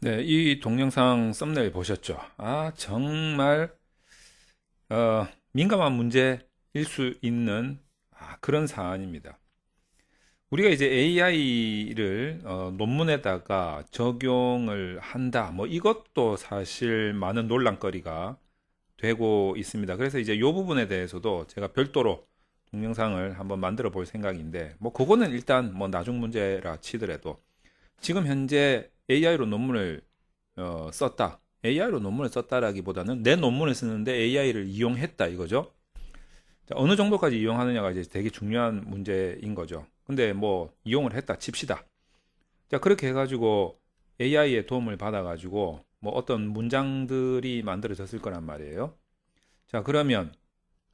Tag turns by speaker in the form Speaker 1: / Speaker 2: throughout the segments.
Speaker 1: 네, 이 동영상 썸네일 보셨죠? 아, 정말 어, 민감한 문제일 수 있는 아, 그런 사안입니다. 우리가 이제 AI를 논문에다가 적용을 한다. 뭐 이것도 사실 많은 논란거리가 되고 있습니다. 그래서 이제 이 부분에 대해서도 제가 별도로 동영상을 한번 만들어 볼 생각인데 뭐 그거는 일단 뭐 나중 문제라 치더라도 지금 현재 AI로 논문을 어, 썼다. AI로 논문을 썼다라기보다는 내 논문을 쓰는데 AI를 이용했다 이거죠. 자, 어느 정도까지 이용하느냐가 이제 되게 중요한 문제인 거죠. 근데 뭐 이용을 했다 칩시다. 자, 그렇게 해가지고 AI의 도움을 받아가지고 뭐 어떤 문장들이 만들어졌을 거란 말이에요. 자, 그러면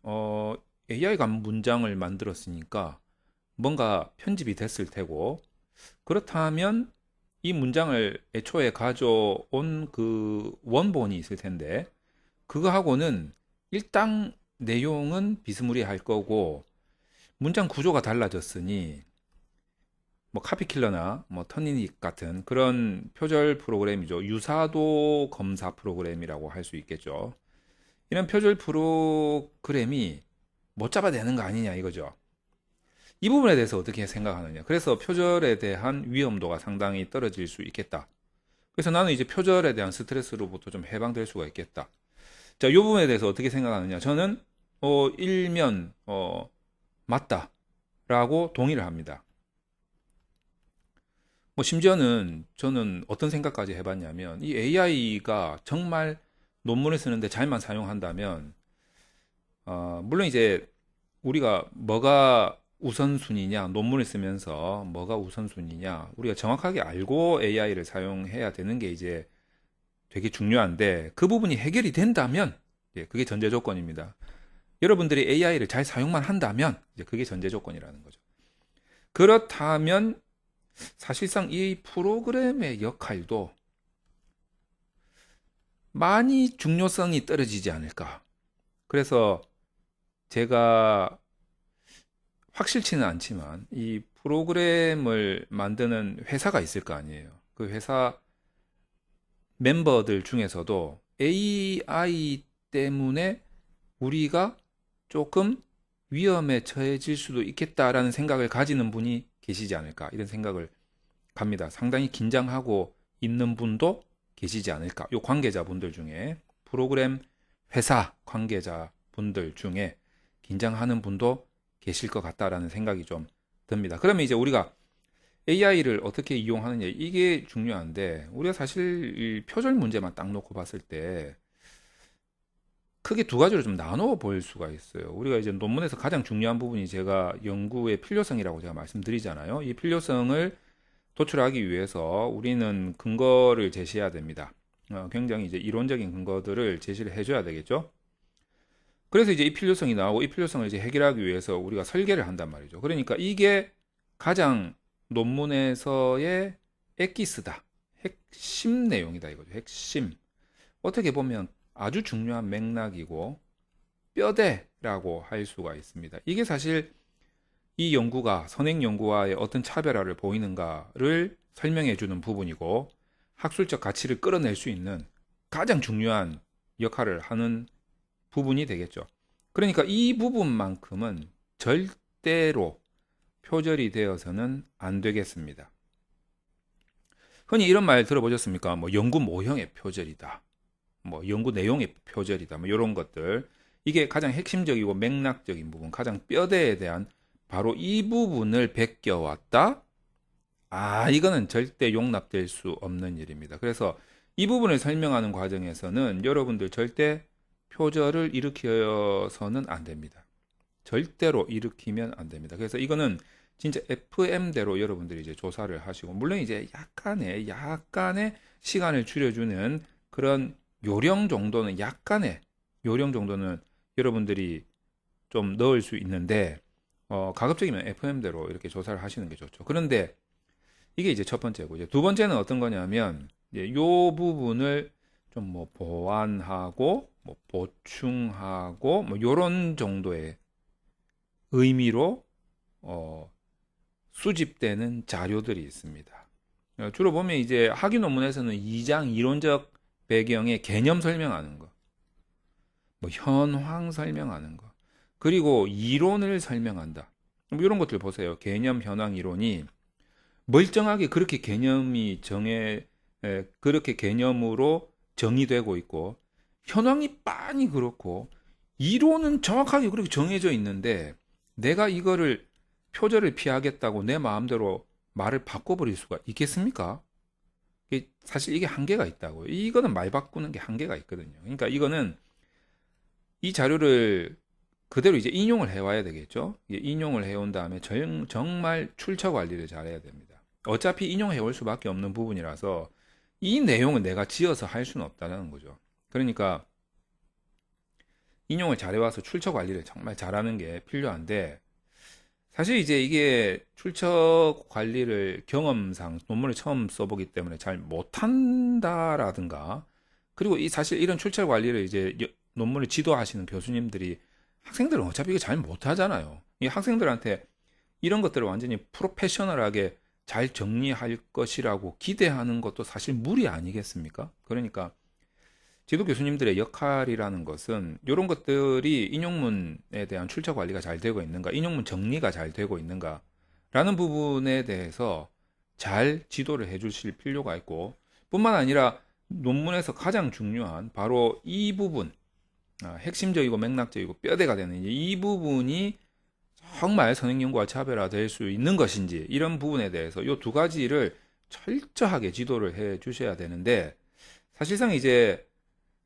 Speaker 1: 어, AI가 문장을 만들었으니까 뭔가 편집이 됐을 테고 그렇다면 이 문장을 애초에 가져온 그 원본이 있을 텐데 그거하고는 일단 내용은 비스무리할 거고 문장 구조가 달라졌으니 뭐 카피킬러나 뭐 터니닉 같은 그런 표절 프로그램이죠. 유사도 검사 프로그램이라고 할 수 있겠죠. 이런 표절 프로그램이 못 잡아내는 거 아니냐 이거죠. 이 부분에 대해서 어떻게 생각하느냐. 그래서 표절에 대한 위험도가 상당히 떨어질 수 있겠다. 그래서 나는 이제 표절에 대한 스트레스로부터 좀 해방될 수가 있겠다. 자, 이 부분에 대해서 어떻게 생각하느냐. 저는 어, 일면 어, 맞다 라고 동의를 합니다. 뭐 심지어는 저는 어떤 생각까지 해봤냐면 이 AI가 정말 논문을 쓰는데 잘만 사용한다면 어, 물론 이제 우리가 뭐가 우선순위냐, 논문을 쓰면서 뭐가 우선순위냐, 우리가 정확하게 알고 AI를 사용해야 되는 게 이제 되게 중요한데 그 부분이 해결이 된다면 예, 그게 전제 조건입니다. 여러분들이 AI를 잘 사용만 한다면 이제 그게 전제 조건이라는 거죠. 그렇다면 사실상 이 프로그램의 역할도 많이 중요성이 떨어지지 않을까. 그래서 제가 확실치는 않지만 이 프로그램을 만드는 회사가 있을 거 아니에요. 그 회사 멤버들 중에서도 AI 때문에 우리가 조금 위험에 처해질 수도 있겠다라는 생각을 가지는 분이 계시지 않을까 이런 생각을 갑니다. 상당히 긴장하고 있는 분도 계시지 않을까. 요 관계자분들 중에 프로그램 회사 관계자분들 중에 긴장하는 분도 계실 것 같다라는 생각이 좀 듭니다. 그러면 이제 우리가 AI를 어떻게 이용하느냐 이게 중요한데 우리가 사실 표절 문제만 딱 놓고 봤을 때 크게 두 가지로 좀 나눠 볼 수가 있어요. 우리가 이제 논문에서 가장 중요한 부분이 제가 연구의 필요성이라고 제가 말씀드리잖아요. 이 필요성을 도출하기 위해서 우리는 근거를 제시해야 됩니다. 어, 굉장히 이제 이론적인 근거들을 제시를 해줘야 되겠죠. 그래서 이제 이 필요성이 나오고 이 필요성을 이제 해결하기 위해서 우리가 설계를 한단 말이죠. 그러니까 이게 가장 논문에서의 엑기스다. 핵심 내용이다 이거죠. 핵심. 어떻게 보면 아주 중요한 맥락이고 뼈대라고 할 수가 있습니다. 이게 사실 이 연구가 선행 연구와의 어떤 차별화를 보이는가를 설명해 주는 부분이고 학술적 가치를 끌어낼 수 있는 가장 중요한 역할을 하는 부분이 되겠죠. 그러니까 이 부분만큼은 절대로 표절이 되어서는 안 되겠습니다. 흔히 이런 말 들어보셨습니까? 뭐 연구 모형의 표절이다. 뭐 연구 내용의 표절이다. 뭐 이런 것들. 이게 가장 핵심적이고 맥락적인 부분, 가장 뼈대에 대한 바로 이 부분을 베껴왔다. 아, 이거는 절대 용납될 수 없는 일입니다. 그래서 이 부분을 설명하는 과정에서는 여러분들 절대 표절을 일으켜서는 안 됩니다. 절대로 일으키면 안 됩니다. 그래서 이거는 진짜 FM대로 여러분들이 이제 조사를 하시고 물론 이제 약간의 약간의 시간을 줄여주는 그런 요령 정도는 약간의 요령 정도는 여러분들이 좀 넣을 수 있는데 어, 가급적이면 FM대로 이렇게 조사를 하시는 게 좋죠. 그런데 이게 이제 첫 번째고 이제 두 번째는 어떤 거냐면 이제 요 부분을 좀 뭐 보완하고 뭐 보충하고 뭐 요런 정도의 의미로 어, 수집되는 자료들이 있습니다. 어, 주로 보면 이제 학위 논문에서는 2장 이론적 배경의 개념 설명하는 거, 뭐 현황 설명하는 거, 그리고 이론을 설명한다. 뭐 이런 것들 보세요. 개념, 현황, 이론이 멀쩡하게 그렇게 개념이 정해 에, 그렇게 개념으로 정의되고 있고 현황이 빤히 그렇고 이론은 정확하게 그렇게 정해져 있는데 내가 이거를 표절을 피하겠다고 내 마음대로 말을 바꿔버릴 수가 있겠습니까? 사실 이게 한계가 있다고요. 이거는 말 바꾸는 게 한계가 있거든요. 그러니까 이거는 이 자료를 그대로 이제 인용을 해와야 되겠죠. 인용을 해온 다음에 정, 정말 출처 관리를 잘해야 됩니다. 어차피 인용해 올 수밖에 없는 부분이라서 이 내용은 내가 지어서 할 수는 없다는 거죠. 그러니까 인용을 잘해와서 출처 관리를 정말 잘하는 게 필요한데 사실 이제 이게 출처 관리를 경험상 논문을 처음 써보기 때문에 잘 못한다라든가 그리고 이 사실 이런 출처 관리를 이제 여- 논문을 지도하시는 교수님들이 학생들은 어차피 이거 잘 못하잖아요. 이 학생들한테 이런 것들을 완전히 프로페셔널하게 잘 정리할 것이라고 기대하는 것도 사실 무리 아니겠습니까? 그러니까 지도 교수님들의 역할이라는 것은 이런 것들이 인용문에 대한 출처 관리가 잘 되고 있는가, 인용문 정리가 잘 되고 있는가라는 부분에 대해서 잘 지도를 해 주실 필요가 있고, 뿐만 아니라 논문에서 가장 중요한 바로 이 부분, 아, 핵심적이고 맥락적이고 뼈대가 되는 이 부분이 정말 선행연구와 차별화될 수 있는 것인지 이런 부분에 대해서 이 두 가지를 철저하게 지도를 해 주셔야 되는데 사실상 이제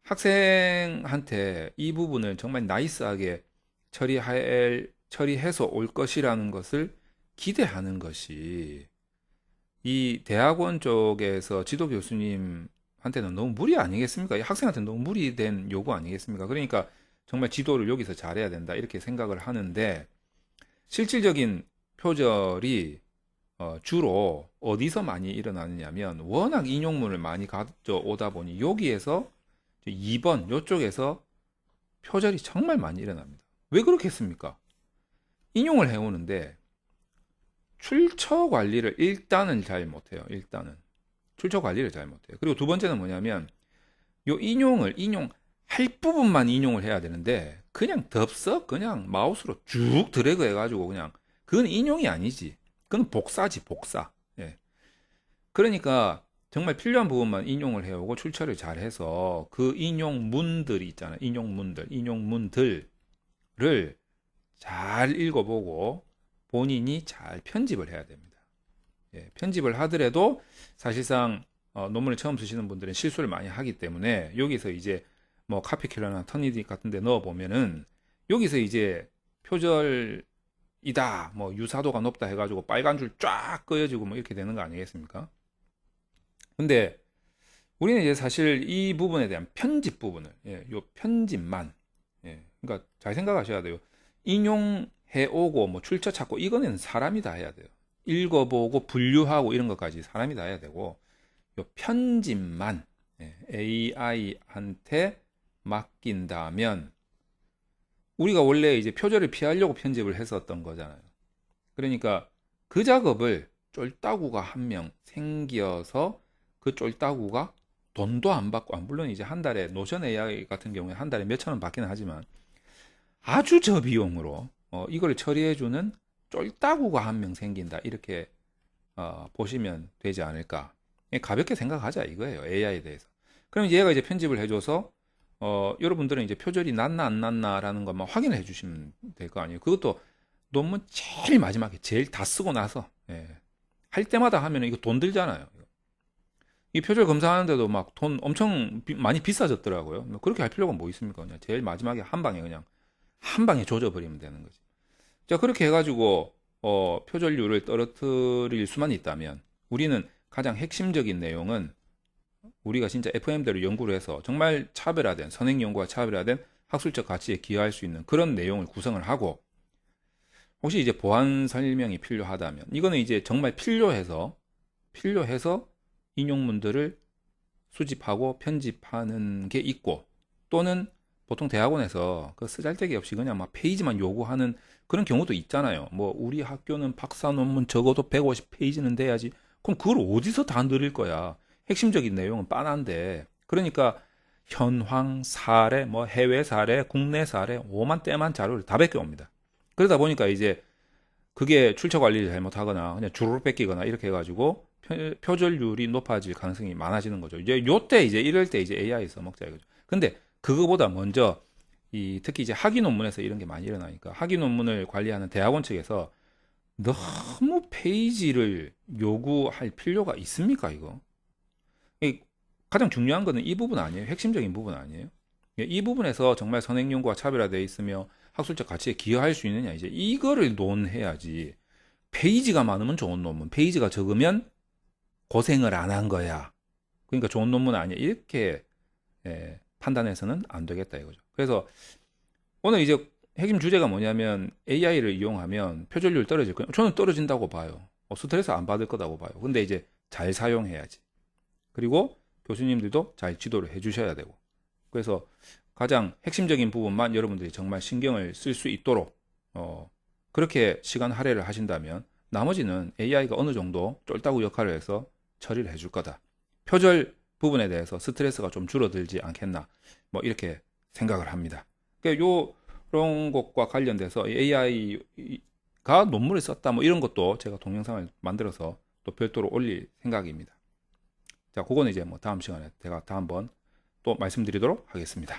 Speaker 1: 학생한테 이 부분을 정말 나이스하게 처리할, 처리해서 올 것이라는 것을 기대하는 것이 이 대학원 쪽에서 지도 교수님한테는 너무 무리 아니겠습니까? 이 학생한테는 너무 무리된 요구 아니겠습니까? 그러니까 정말 지도를 여기서 잘해야 된다 이렇게 생각을 하는데 실질적인 표절이 어, 주로 어디서 많이 일어나느냐면 워낙 인용문을 많이 가져오다 보니 여기에서 2번 요쪽에서 표절이 정말 많이 일어납니다. 왜 그렇겠습니까? 인용을 해오는데 출처 관리를 일단은 잘 못해요. 일단은 출처 관리를 잘 못해요. 그리고 두 번째는 뭐냐면 요 인용을 인용 할 부분만 인용을 해야 되는데 그냥 덥석 그냥 마우스로 쭉 드래그 해가지고 그냥 그건 인용이 아니지. 그건 복사지 복사. 예. 그러니까 정말 필요한 부분만 인용을 해오고 출처를 잘 해서 그 인용문들이 있잖아요. 인용문들, 인용문들을 잘 읽어보고 본인이 잘 편집을 해야 됩니다. 예, 편집을 하더라도 사실상 어, 논문을 처음 쓰시는 분들은 실수를 많이 하기 때문에 여기서 이제 뭐 카피킬러나 터니딕 같은 데 넣어 보면은 여기서 이제 표절이다 뭐 유사도가 높다 해가지고 빨간 줄쫙 그어지고 뭐 이렇게 되는 거 아니겠습니까? 근데 우리는 이제 사실 이 부분에 대한 편집 부분을 예, 요 편집만 예, 그러니까 잘 생각하셔야 돼요. 인용해 오고 뭐 출처 찾고 이거는 사람이 다 해야 돼요. 읽어보고 분류하고 이런 것까지 사람이 다 해야 되고 요 편집만 예, AI한테 맡긴다면 우리가 원래 이제 표절을 피하려고 편집을 했었던 거잖아요. 그러니까 그 작업을 쫄따구가 한 명 생겨서 그 쫄따구가 돈도 안 받고, 아, 물론 이제 한 달에 노션 AI 같은 경우에 한 달에 몇천 원 받기는 하지만 아주 저비용으로 어, 이걸 처리해주는 쫄따구가 한 명 생긴다. 이렇게 어, 보시면 되지 않을까. 예, 가볍게 생각하자 이거예요. AI에 대해서. 그럼 얘가 이제 편집을 해줘서 어, 여러분들은 이제 표절이 났나 안 났나라는 것만 확인을 해주시면 될 거 아니에요. 그것도 논문 제일 마지막에 제일 다 쓰고 나서 예. 할 때마다 하면 이거 돈 들잖아요. 이 표절 검사하는데도 막 돈 엄청 비- 많이 비싸졌더라고요. 뭐 그렇게 할 필요가 뭐 있습니까? 그냥 제일 마지막에 한 방에 그냥 한 방에 조져버리면 되는 거지. 자, 그렇게 해가지고 어, 표절률을 떨어뜨릴 수만 있다면 우리는 가장 핵심적인 내용은 우리가 진짜 FM대로 연구를 해서 정말 차별화된 선행 연구와 차별화된 학술적 가치에 기여할 수 있는 그런 내용을 구성을 하고 혹시 이제 보완 설명이 필요하다면 이거는 이제 정말 필요해서 필요해서 인용문들을 수집하고 편집하는 게 있고 또는 보통 대학원에서 그 쓰잘데기 없이 그냥 막 페이지만 요구하는 그런 경우도 있잖아요. 뭐 우리 학교는 박사 논문 적어도 150페이지는 돼야지 그럼 그걸 어디서 다 늘릴 거야? 핵심적인 내용은 빤한데. 그러니까 현황, 사례, 뭐 해외 사례, 국내 사례, 오만 때만 자료를 다 베껴옵니다. 그러다 보니까 이제 그게 출처 관리를 잘못하거나 그냥 주로 뺏기거나 이렇게 해가지고 표- 표절률이 높아질 가능성이 많아지는 거죠. 이제 요때 이제 이럴 때 이제 AI 써먹자 이거죠. 근데 그거보다 먼저 이 특히 이제 학위 논문에서 이런 게 많이 일어나니까 학위 논문을 관리하는 대학원 측에서 너무 페이지를 요구할 필요가 있습니까 이거? 이 가장 중요한 거는 이 부분 아니에요? 핵심적인 부분 아니에요? 예, 이 부분에서 정말 선행 연구가 차별화되어 있으며 학술적 가치에 기여할 수 있느냐? 이제 이거를 논해야지 페이지가 많으면 좋은 논문 페이지가 적으면 고생을 안 한 거야. 그러니까 좋은 논문 아니야. 이렇게 예, 판단해서는 안 되겠다 이거죠. 그래서 오늘 이제 핵심 주제가 뭐냐면 AI를 이용하면 표절률 떨어질 거예요 저는 떨어진다고 봐요. 어, 스트레스 안 받을 거라고 봐요. 근데 이제 잘 사용해야지 그리고 교수님들도 잘 지도를 해주셔야 되고 그래서 가장 핵심적인 부분만 여러분들이 정말 신경을 쓸 수 있도록 어, 그렇게 시간 할애를 하신다면 나머지는 AI가 어느 정도 쫄따구 역할을 해서 처리를 해줄 거다. 표절 부분에 대해서 스트레스가 좀 줄어들지 않겠나 뭐 이렇게 생각을 합니다. 그러니까 요런 것과 관련돼서 AI가 논문을 썼다 뭐 이런 것도 제가 동영상을 만들어서 또 별도로 올릴 생각입니다. 자, 그거는 이제 뭐 다음 시간에 제가 다음번 또 말씀드리도록 하겠습니다.